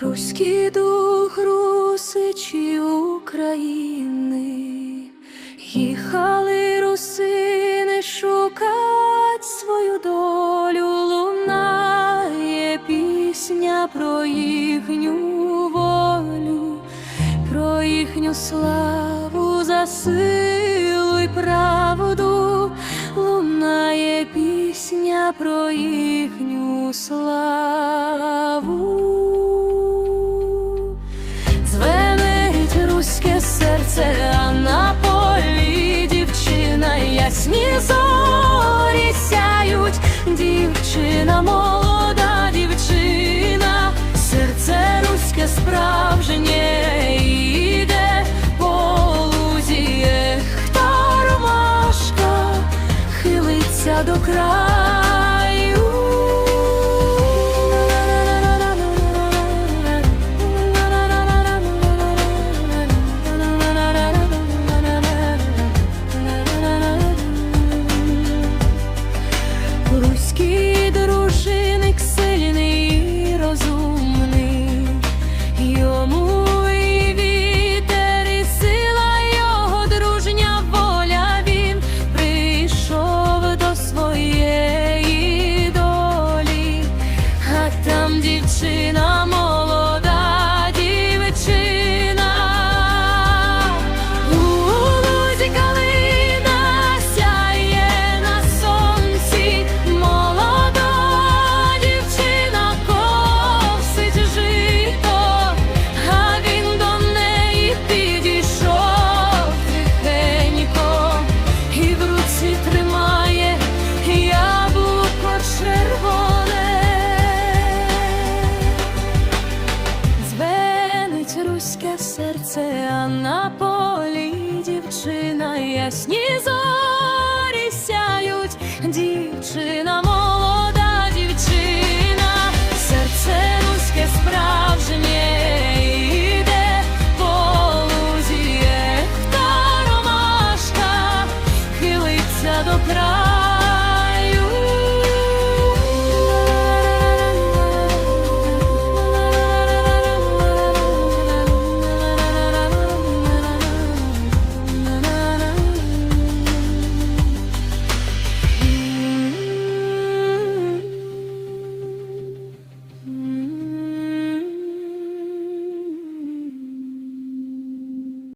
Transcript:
Руський дух русичі України, їхню волю, про їхню славу за силу й правду, лунає пісня про їхню славу. Дзвенить руське серце, а на полі дівчина, ясні зорі сяють, дівчина молода. края до краю. Руський дівчина. серце, а на полі дівчина ясні зорі.